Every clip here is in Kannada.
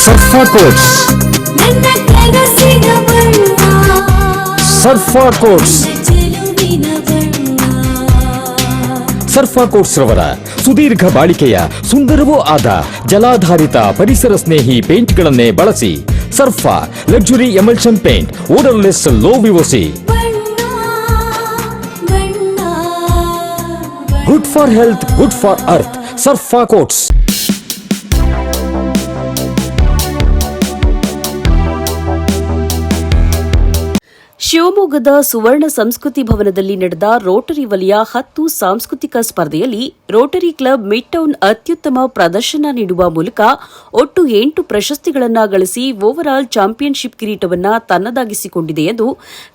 ಸರ್ಫಾ ಕೋಟ್ಸ್ ನನ್ನ ಕನಸಿನ ಬಣ್ಣ ಸರ್ಫಾ ಕೋಟ್ಸ್ ಚೆಲುವಿನ ಬಣ್ಣ ಸರ್ಫಾ ಕೋಟ್ಸ್ ರವರ ಸುದೀರ್ಘ ಬಾಳಿಕೆಯ ಸುಂದರವೂ ಆದ ಜಲಾಧಾರಿತ ಪರಿಸರ ಸ್ನೇಹಿ ಪೇಂಟ್ಗಳನ್ನೇ ಬಳಸಿ Surfa luxury emulsion paint odourless low VOC ಬಣ್ಣ ಬಣ್ಣ good for health good for earth Surfa Coats ಶಿವಮೊಗ್ಗದ ಸುವರ್ಣ ಸಂಸ್ಕೃತಿ ಭವನದಲ್ಲಿ ನಡೆದ ರೋಟರಿ ವಲಯ ಹತ್ತು ಸಾಂಸ್ಕೃತಿಕ ಸ್ಪರ್ಧೆಯಲ್ಲಿ ರೋಟರಿ ಕ್ಲಬ್ ಮಿಡ್ ಟೌನ್ ಅತ್ಯುತ್ತಮ ಪ್ರದರ್ಶನ ನೀಡುವ ಮೂಲಕ ಒಟ್ಟು ಎಂಟು ಪ್ರಶಸ್ತಿಗಳನ್ನು ಗಳಿಸಿ ಓವರಾಲ್ ಚಾಂಪಿಯನ್ಶಿಪ್ ಕಿರೀಟವನ್ನು ತನ್ನದಾಗಿಸಿಕೊಂಡಿದೆ ಎಂದು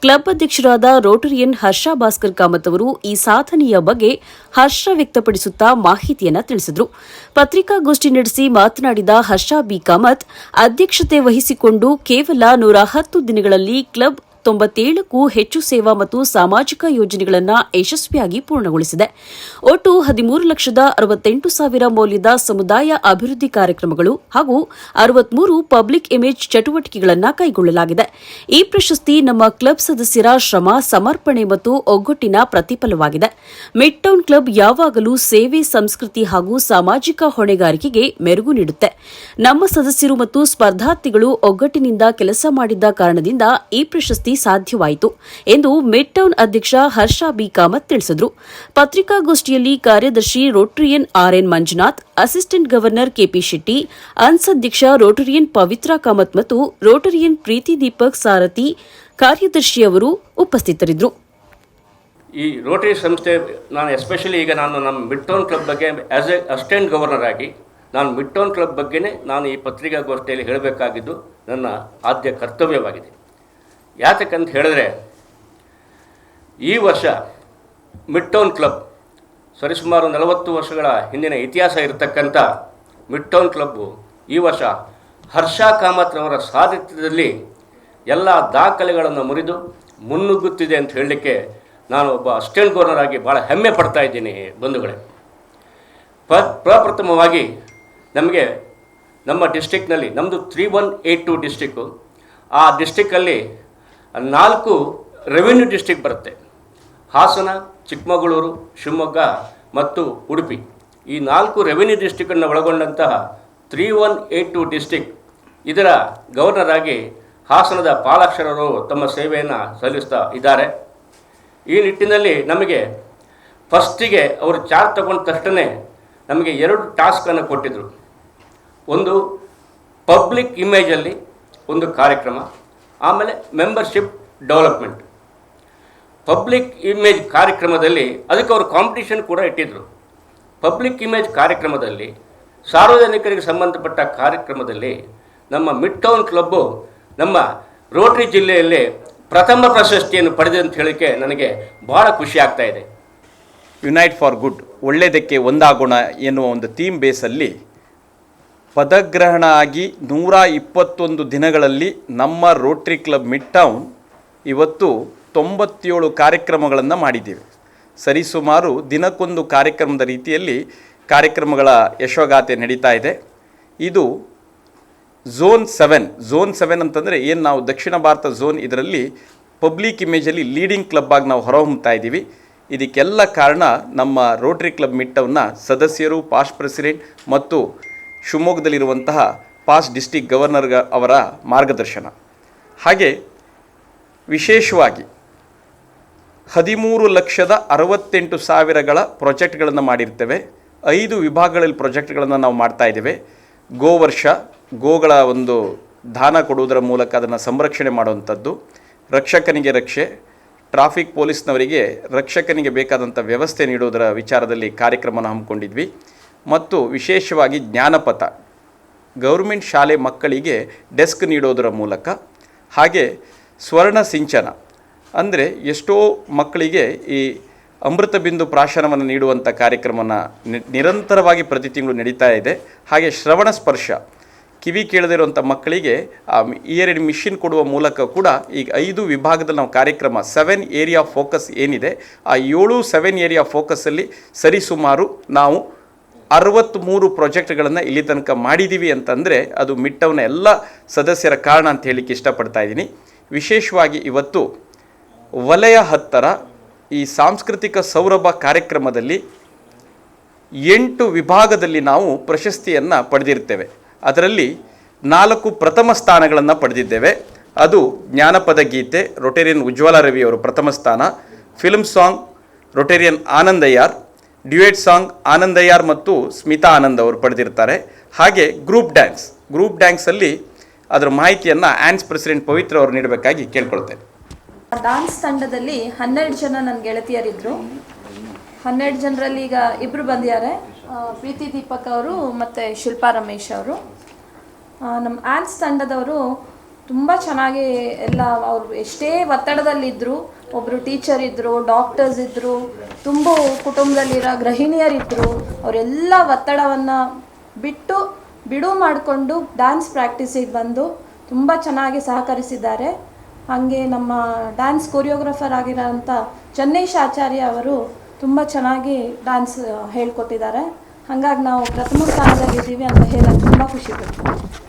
ಕ್ಲಬ್ ಅಧ್ಯಕ್ಷರಾದ ರೋಟರಿಯನ್ ಹರ್ಷ ಭಾಸ್ಕರ್ ಕಾಮತ್ ಅವರು ಈ ಸಾಧನೆಯ ಬಗ್ಗೆ ಹರ್ಷ ವ್ಯಕ್ತಪಡಿಸುತ್ತಾ ಮಾಹಿತಿಯನ್ನು ತಿಳಿಸಿದರು. ಪತ್ರಿಕಾಗೋಷ್ಠಿ ನಡೆಸಿ ಮಾತನಾಡಿದ ಹರ್ಷ ಬಿ ಕಾಮತ್, ಅಧ್ಯಕ್ಷತೆ ವಹಿಸಿಕೊಂಡು ಕೇವಲ ನೂರ ಹತ್ತು ದಿನಗಳಲ್ಲಿ ಕ್ಲಬ್ ತೊಂಬತ್ತೇಳಕ್ಕೂ ಹೆಚ್ಚು ಸೇವಾ ಮತ್ತು ಸಾಮಾಜಿಕ ಯೋಜನೆಗಳನ್ನು ಯಶಸ್ವಿಯಾಗಿ ಪೂರ್ಣಗೊಳಿಸಿದೆ. ಒಟ್ಟು ಹದಿಮೂರು ಲಕ್ಷದ ಅರವತ್ತೆಂಟು ಸಾವಿರ ಮೌಲ್ಯದ ಸಮುದಾಯ ಅಭಿವೃದ್ಧಿ ಕಾರ್ಯಕ್ರಮಗಳು ಹಾಗೂ ಅರವತ್ಮೂರು ಪಬ್ಲಿಕ್ ಇಮೇಜ್ ಚಟುವಟಿಕೆಗಳನ್ನು ಕೈಗೊಳ್ಳಲಾಗಿದೆ. ಈ ಪ್ರಶಸ್ತಿ ನಮ್ಮ ಕ್ಲಬ್ ಸದಸ್ಯರ ಶ್ರಮ, ಸಮರ್ಪಣೆ ಮತ್ತು ಒಗ್ಗಟ್ಟಿನ ಪ್ರತಿಫಲವಾಗಿದೆ. ಮಿಡ್ ಟೌನ್ ಕ್ಲಬ್ ಯಾವಾಗಲೂ ಸೇವೆ, ಸಂಸ್ಕೃತಿ ಹಾಗೂ ಸಾಮಾಜಿಕ ಹೊಣೆಗಾರಿಕೆಗೆ ಮೆರುಗು ನೀಡುತ್ತೆ. ನಮ್ಮ ಸದಸ್ಯರು ಮತ್ತು ಸ್ಪರ್ಧಾರ್ಥಿಗಳು ಒಗ್ಗಟ್ಟಿನಿಂದ ಕೆಲಸ ಮಾಡಿದ್ದ ಕಾರಣದಿಂದ ಈ ಪ್ರಶಸ್ತಿ ಸಾಧ್ಯವಾಯಿತು ಎಂದು ಮಿಡ್ ಟೌನ್ ಅಧ್ಯಕ್ಷ ಹರ್ಷ ಬಿ ಕಾಮತ್ ತಿಳಿಸಿದರು. ಪತ್ರಿಕಾಗೋಷ್ಠಿಯಲ್ಲಿ ಕಾರ್ಯದರ್ಶಿ Rotarian R N Manjunath, assistant governor K P Shetty, Anns ಅಧ್ಯಕ್ಷ ರೋಟರಿಯನ್ ಪವಿತ್ರ ಕಾಮತ್ ಮತ್ತು ರೋಟರಿಯನ್ ಪ್ರೀತಿ ದೀಪಕ್ ಸಾರಥಿ ಕಾರ್ಯದರ್ಶಿಯವರು ಉಪಸ್ಥಿತರಿದ್ದರು. ಈ ರೋಟರಿ ಸಂಸ್ಥೆ, ನಾನು ಎಸ್ಪೆಷಲಿ ಈಗ ನಾನು ನಮ್ಮ ಮಿಡ್ ಟೌನ್ ಕ್ಲಬ್ ಬಗ್ಗೆ ಆ್ಯಸ್ ಎ ಅಸಿಸ್ಟೆಂಟ್ ಗವರ್ನರ್ ಆಗಿ, ನಾನು ಮಿಡ್ ಟೌನ್ ಕ್ಲಬ್ ಬಗ್ಗೆನೇ ನಾನು ಈ ಪತ್ರಿಕಾಗೋಷ್ಠಿಯಲ್ಲಿ ಹೇಳಬೇಕಾಗಿದ್ದು ನನ್ನ ಆದ್ಯ ಕರ್ತವ್ಯವಾಗಿದೆ. ಯಾತಕ್ಕಂತ ಹೇಳಿದ್ರೆ, ಈ ವರ್ಷ ಮಿಡ್ ಟೌನ್ ಕ್ಲಬ್, ಸರಿಸುಮಾರು ನಲವತ್ತು ವರ್ಷಗಳ ಹಿಂದಿನ ಇತಿಹಾಸ ಇರತಕ್ಕಂಥ ಮಿಡ್ ಟೌನ್ ಕ್ಲಬ್ಬು ಈ ವರ್ಷ ಹರ್ಷ ಕಾಮತ್ರವರ ಸಾಧಿತ್ಯದಲ್ಲಿ ಎಲ್ಲ ದಾಖಲೆಗಳನ್ನು ಮುರಿದು ಮುನ್ನುಗ್ಗುತ್ತಿದೆ ಅಂತ ಹೇಳಲಿಕ್ಕೆ ನಾನು ಒಬ್ಬ ಅಸ್ಟೆಂಟ್ ಗವರ್ನರ್ ಆಗಿ ಭಾಳ ಹೆಮ್ಮೆ ಪಡ್ತಾ ಇದ್ದೀನಿ ಬಂಧುಗಳೇ. ಪ ಪ್ರಪ್ರಥಮವಾಗಿ ನಮಗೆ ನಮ್ಮ ಡಿಸ್ಟಿಕ್ನಲ್ಲಿ ನಮ್ಮದು three one eight two district ಆ ಡಿಸ್ಟಿಕ್ಕಲ್ಲಿ ನಾಲ್ಕು ರೆವಿನ್ಯೂ ಡಿಸ್ಟಿಕ್ ಬರುತ್ತೆ. ಹಾಸನ, ಚಿಕ್ಕಮಗಳೂರು, ಶಿವಮೊಗ್ಗ ಮತ್ತು ಉಡುಪಿ. ಈ ನಾಲ್ಕು ರೆವಿನ್ಯೂ ಡಿಸ್ಟಿಕ್ಕನ್ನು ಒಳಗೊಂಡಂತಹ three one eight two district ಇದರ ಗವರ್ನರ್ ಆಗಿ ಹಾಸನದ ಪಾಲಾಕ್ಷರರು ತಮ್ಮ ಸೇವೆಯನ್ನು ಸಲ್ಲಿಸ್ತಾ ಇದ್ದಾರೆ. ಈ ನಿಟ್ಟಿನಲ್ಲಿ ನಮಗೆ ಫಸ್ಟಿಗೆ ಅವರು ಚಾರ್ಜ್ ತಗೊಂಡ ತಕ್ಷಣ ನಮಗೆ ಎರಡು ಟಾಸ್ಕನ್ನು ಕೊಟ್ಟಿದ್ದರು ಒಂದು ಪಬ್ಲಿಕ್ ಇಮೇಜಲ್ಲಿ ಒಂದು ಕಾರ್ಯಕ್ರಮ ಆಮೇಲೆ ಮೆಂಬರ್ಶಿಪ್ ಡೆವಲಪ್ಮೆಂಟ್ ಪಬ್ಲಿಕ್ ಇಮೇಜ್ ಕಾರ್ಯಕ್ರಮದಲ್ಲಿ ಅದಕ್ಕೆ ಅವರು ಕಾಂಪಿಟಿಷನ್ ಕೂಡ ಇಟ್ಟಿದ್ದರು ಪಬ್ಲಿಕ್ ಇಮೇಜ್ ಕಾರ್ಯಕ್ರಮದಲ್ಲಿ ಸಾರ್ವಜನಿಕರಿಗೆ ಸಂಬಂಧಪಟ್ಟ ಕಾರ್ಯಕ್ರಮದಲ್ಲಿ ನಮ್ಮ ಮಿಡ್ ಟೌನ್ ಕ್ಲಬ್ಬು ನಮ್ಮ ರೋಟರಿ ಜಿಲ್ಲೆಯಲ್ಲಿ ಪ್ರಥಮ ಪ್ರಶಸ್ತಿಯನ್ನು ಪಡೆದೆ ಅಂತ ಹೇಳಕ್ಕೆ ನನಗೆ ಭಾಳ ಖುಷಿ ಆಗ್ತಾ ಇದೆ. ಯುನೈಟ್ ಫಾರ್ ಗುಡ್ ಒಳ್ಳೆಯದಕ್ಕೆ ಒಂದಾಗೋಣ ಎನ್ನುವ ಒಂದು ಥೀಮ್ ಬೇಸಲ್ಲಿ ಪದಗ್ರಹಣ ಆಗಿ ನೂರ ಇಪ್ಪತ್ತೊಂದು ದಿನಗಳಲ್ಲಿ ನಮ್ಮ ರೋಟ್ರಿ ಕ್ಲಬ್ ಮಿಡ್ ಟೌನ್ ಇವತ್ತು ತೊಂಬತ್ತೇಳು ಕಾರ್ಯಕ್ರಮಗಳನ್ನು ಮಾಡಿದ್ದೇವೆ. ಸರಿಸುಮಾರು ದಿನಕ್ಕೊಂದು ಕಾರ್ಯಕ್ರಮದ ರೀತಿಯಲ್ಲಿ ಕಾರ್ಯಕ್ರಮಗಳ ಯಶೋಗಾಥೆ ನಡೀತಾ ಇದೆ. ಇದು ಝೋನ್ ಸೆವೆನ್ ಝೋನ್ ಸೆವೆನ್ ಅಂತಂದರೆ ಏನು ನಾವು ದಕ್ಷಿಣ ಭಾರತ ಝೋನ್ ಇದರಲ್ಲಿ ಪಬ್ಲಿಕ್ ಇಮೇಜಲ್ಲಿ ಲೀಡಿಂಗ್ ಕ್ಲಬ್ ಆಗಿ ನಾವು ಹೊರಹೊಮ್ಮುತ್ತಾ ಇದ್ದೀವಿ. ಇದಕ್ಕೆಲ್ಲ ಕಾರಣ ನಮ್ಮ ರೋಟ್ರಿ ಕ್ಲಬ್ ಮಿಟ್ಟವ್ನ ಸದಸ್ಯರು ಪಾಸ್ಟ್ ಪ್ರೆಸಿಡೆಂಟ್ ಮತ್ತು ಶಿವಮೊಗ್ಗದಲ್ಲಿರುವಂತಹ ಪಾಸ್ ಡಿಸ್ಟಿಕ್ ಗವರ್ನರ್ ಅವರ ಮಾರ್ಗದರ್ಶನ. ಹಾಗೆ ವಿಶೇಷವಾಗಿ ಹದಿಮೂರು ಲಕ್ಷದ ಅರವತ್ತೆಂಟು ಸಾವಿರಗಳ ಪ್ರೊಜೆಕ್ಟ್ಗಳನ್ನು ಮಾಡಿರ್ತೇವೆ. ಐದು ವಿಭಾಗಗಳಲ್ಲಿ ಪ್ರೊಜೆಕ್ಟ್ಗಳನ್ನು ನಾವು ಮಾಡ್ತಾ ಇದ್ದೇವೆ. ಗೋವರ್ಷ ಗೋಗಳ ಒಂದು ದಾನ ಕೊಡುವುದರ ಮೂಲಕ ಅದನ್ನು ಸಂರಕ್ಷಣೆ ಮಾಡುವಂಥದ್ದು. ರಕ್ಷಕನಿಗೆ ರಕ್ಷೆ, ಟ್ರಾಫಿಕ್ ಪೊಲೀಸ್ನವರಿಗೆ ರಕ್ಷಕನಿಗೆ ಬೇಕಾದಂಥ ವ್ಯವಸ್ಥೆ ನೀಡುವುದರ ವಿಚಾರದಲ್ಲಿ ಕಾರ್ಯಕ್ರಮನ ಹಮ್ಮಿಕೊಂಡಿದ್ವಿ. ಮತ್ತು ವಿಶೇಷವಾಗಿ ಜ್ಞಾನಪಥ. ಗೌರ್ಮೆಂಟ್ ಶಾಲೆ ಮಕ್ಕಳಿಗೆ ಡೆಸ್ಕ್ ನೀಡೋದರ ಮೂಲಕ ಹಾಗೆ ಸ್ವರ್ಣ ಸಿಂಚನ, ಅಂದರೆ ಎಷ್ಟೋ ಮಕ್ಕಳಿಗೆ ಈ ಅಮೃತ ಬಿಂದು ಪ್ರಾಶನವನ್ನು ನೀಡುವಂಥ ಕಾರ್ಯಕ್ರಮನ ನಿರಂತರವಾಗಿ ಪ್ರತಿ ತಿಂಗಳು ನಡೀತಾ ಇದೆ. ಹಾಗೆ ಶ್ರವಣ ಸ್ಪರ್ಶ, ಕಿವಿ ಕೇಳದಿರುವಂಥ ಮಕ್ಕಳಿಗೆ ಆ ಇಯರ್ ಮಿಷಿನ್ ಕೊಡುವ ಮೂಲಕ ಕೂಡ ಈಗ ಐದು ವಿಭಾಗದಲ್ಲಿ ನಾವು ಕಾರ್ಯಕ್ರಮ ಸೆವೆನ್ ಏರಿಯಾ ಫೋಕಸ್ ಏನಿದೆ, ಆ ಏಳು ಸೆವೆನ್ ಏರಿಯಾ ಫೋಕಸಲ್ಲಿ ಸರಿಸುಮಾರು ನಾವು ಅರವತ್ತ್ಮೂರು ಪ್ರಾಜೆಕ್ಟ್ಗಳನ್ನು ಇಲ್ಲಿ ತನಕ ಮಾಡಿದ್ದೀವಿ ಅಂತಂದರೆ ಅದು ಮಿಟ್ಟವನ ಎಲ್ಲ ಸದಸ್ಯರ ಕಾರಣ ಅಂತ ಹೇಳಲಿಕ್ಕೆ ಇಷ್ಟಪಡ್ತಾ ಇದ್ದೀನಿ. ವಿಶೇಷವಾಗಿ ಇವತ್ತು ವಲಯ ಹತ್ತರ ಈ ಸಾಂಸ್ಕೃತಿಕ ಸೌರಭ ಕಾರ್ಯಕ್ರಮದಲ್ಲಿ ಎಂಟು ವಿಭಾಗದಲ್ಲಿ ನಾವು ಪ್ರಶಸ್ತಿಯನ್ನು ಪಡೆದಿರ್ತೇವೆ. ಅದರಲ್ಲಿ ನಾಲ್ಕು ಪ್ರಥಮ ಸ್ಥಾನಗಳನ್ನು ಪಡೆದಿದ್ದೇವೆ. ಅದು ಜ್ಞಾನಪದ ಗೀತೆ, ರೊಟೇರಿಯನ್ ಉಜ್ವಲ ರವಿ ಅವರು ಪ್ರಥಮ ಸ್ಥಾನ, film song, Rotarian Anandayyar duet song Anandayyar ಮತ್ತು ಸ್ಮಿತಾ ಆನಂದ್ ಅವರು ಪಡೆದಿರ್ತಾರೆ ಹಾಗೆ ಗ್ರೂಪ್ ಡ್ಯಾನ್ಸ್. ಗ್ರೂಪ್ ಡ್ಯಾನ್ಸಲ್ಲಿ ಅದರ ಮಾಹಿತಿಯನ್ನು ಆ್ಯನ್ಸ್ ಪ್ರೆಸಿಡೆಂಟ್ ಪವಿತ್ರ ಅವರು ನೀಡಬೇಕಾಗಿ ಕೇಳ್ಕೊಳ್ತೇನೆ. ಡಾನ್ಸ್ ತಂಡದಲ್ಲಿ ಹನ್ನೆರಡು ಜನ ನನ್ನ ಗೆಳತಿಯರಿದ್ದರು ಹನ್ನೆರಡು ಜನರಲ್ಲಿ ಈಗ ಇಬ್ಬರು ಬಂದಿದ್ದಾರೆ. ಪ್ರೀತಿ ದೀಪಕ್ ಅವರು ಮತ್ತು ಶಿಲ್ಪಾ ರಮೇಶ್ ಅವರು. ನಮ್ಮ ಆ್ಯನ್ಸ್ ತಂಡದವರು ತುಂಬ ಚೆನ್ನಾಗಿ ಎಲ್ಲ ಅವರು ಎಷ್ಟೇ ಒತ್ತಡದಲ್ಲಿದ್ದರು ಒಬ್ಬರು ಟೀಚರ್ ಇದ್ದರು ಡಾಕ್ಟರ್ಸ್ ಇದ್ದರು ತುಂಬ ಕುಟುಂಬದಲ್ಲಿರೋ ಗೃಹಿಣಿಯರಿದ್ದರು ಅವರೆಲ್ಲ ಒತ್ತಡವನ್ನು ಬಿಟ್ಟು ಬಿಡು ಮಾಡಿಕೊಂಡು ಡ್ಯಾನ್ಸ್ ಪ್ರಾಕ್ಟೀಸಿಗೆ ಬಂದು ತುಂಬ ಚೆನ್ನಾಗಿ ಸಹಕರಿಸಿದ್ದಾರೆ. ಹಾಗೆ ನಮ್ಮ ಡ್ಯಾನ್ಸ್ ಕೊರಿಯೋಗ್ರಾಫರ್ ಆಗಿರೋಂಥ ಚನ್ನೇಶ್ ಆಚಾರ್ಯ ಅವರು ತುಂಬ ಚೆನ್ನಾಗಿ ಡ್ಯಾನ್ಸ್ ಹೇಳ್ಕೊಟ್ಟಿದ್ದಾರೆ. ಹಾಗಾಗಿ ನಾವು ಪ್ರಥಮ ಸ್ಥಾನದಲ್ಲಿದ್ದೀವಿ ಅಂತ ಹೇಳೋಕ್ಕೆ ತುಂಬ ಖುಷಿ ಪಡ್ತೀನಿ.